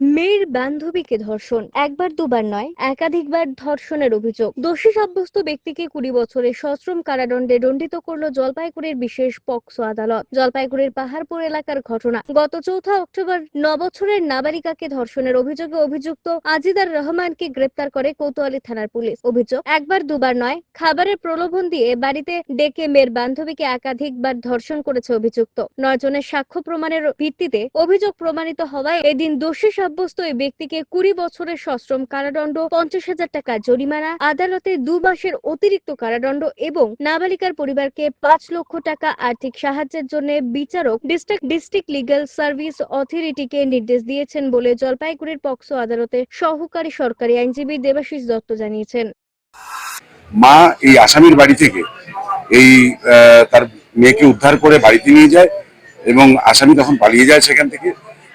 মেয়ের বান্ধবীকে ধর্ষণ। একবার দুবার নয়, একাধিকবার ধর্ষণের অভিযোগ। দোষী সাব্যস্ত ব্যক্তিকে কুড়ি বছরের সশ্রম কারাদণ্ডে দণ্ডিত করল জলপাইগুড়ির বিশেষ পক্সো আদালত। জলপাইগুড়ির পাহাড়পুর এলাকার ঘটনা। গত চৌঠা অক্টোবর ন বছরের নাবালিকাকে ধর্ষণের অভিযোগে অভিযুক্ত আজিদার রহমানকে গ্রেপ্তার করে কোতোয়ালি থানার পুলিশ। অভিযোগ, একবার দুবার নয়, খাবারের প্রলোভন দিয়ে বাড়িতে ডেকে মেয়ের বান্ধবীকে একাধিকবার ধর্ষণ করেছে অভিযুক্ত। নয় জনের সাক্ষ্য প্রমাণের ভিত্তিতে অভিযোগ প্রমাণিত হওয়ায় এদিন দোষী সাব্যস্ত এই ব্যক্তিকে কুড়ি বছরের সশ্রম কারাদণ্ড, পঞ্চাশ হাজার টাকা জরিমানা, আদালতে দু মাসের অতিরিক্ত কারাদণ্ড এবং নাবালিকার পরিবারকে পাঁচ লক্ষ টাকা আর্থিক সাহায্যের জন্য বিচারক ডিস্ট্রিক্ট ডিস্ট্রিক্ট লিগ্যাল সার্ভিস অথরিটিকে নির্দেশ দিয়েছেন বলে জলপাইগুড়ির পক্সো আদালতের সহকারী সরকারি আইনজীবী দেবাশিস দত্ত জানিয়েছেন। মা এই আসামির বাড়ি থেকে এই তার মেয়েকে উদ্ধার করে বাড়িতে নিয়ে যায় এবং আসামি তখন পালিয়ে যায় সেখান থেকে।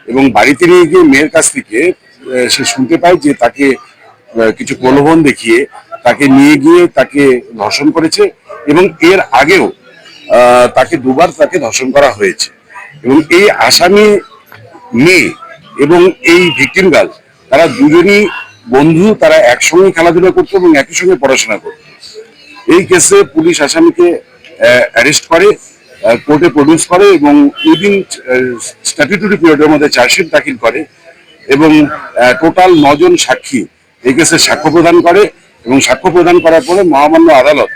এবং বাড়িতে নিয়ে গিয়ে মেয়ের কাছ থেকে সে শুনতে পায় যে তাকে কিছু প্রলোভন দেখিয়ে তাকে নিয়ে গিয়ে তাকে ধর্ষণ করেছে এবং এর আগেও তাকে দুবার তাকে ধর্ষণ করা হয়েছে। এবং এই আসামি মেয়ে এবং এই ভিকটিম গার্ল, তারা দুজনই বন্ধু, তারা একসঙ্গে খেলাধুলা করতো এবং একই সঙ্গে পড়াশোনা করতো। এই কেসে পুলিশ আসামিকে অ্যারেস্ট করে কোর্টে প্রডিউস করে এবং উইদিন স্ট্যাটুটরি পিরিয়ডের মধ্যে চার্জশিট দাখিল করে এবং টোটাল নজন সাক্ষী এই কেসে সাক্ষ্য প্রদান করে এবং সাক্ষ্য প্রদান করার পরে মহামান্য আদালত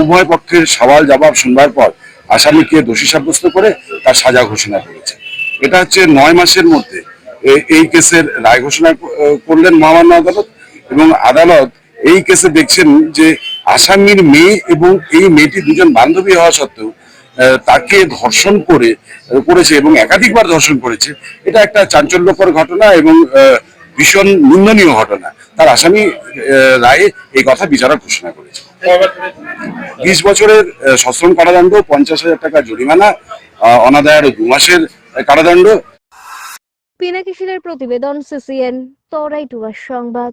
উভয় পক্ষের সওয়াল জবাব শুনবার পর আসামিকে দোষী সাব্যস্ত করে তার সাজা ঘোষণা করেছে। এটা হচ্ছে নয় মাসের মধ্যে এই কেসের রায় ঘোষণা করলেন মহামান্য আদালত এবং আদালত এই কেসে দেখছেন যে আসামির মেয়ে এবং এই মেয়েটি দুজন বান্ধবী হওয়া সত্ত্বেও তাকে ধর্ষণ করে, করেছে এবং একাধিকবার ধর্ষণ করেছে। এটা একটা চাঞ্চল্যকর ঘটনা এবং ভীষণ নিন্দনীয় ঘটনা। তার আসামি রায়ে এই কথা বিচারক ঘোষণা করেছে। বিশ বছরের সশ্রম কারাদণ্ড, পঞ্চাশ হাজার টাকা জরিমানা অনাদায় দু মাসের কারাদণ্ড। পিনাকি প্রতিবেদন, সিসিএন, তরাই টুয়ার সংবাদ।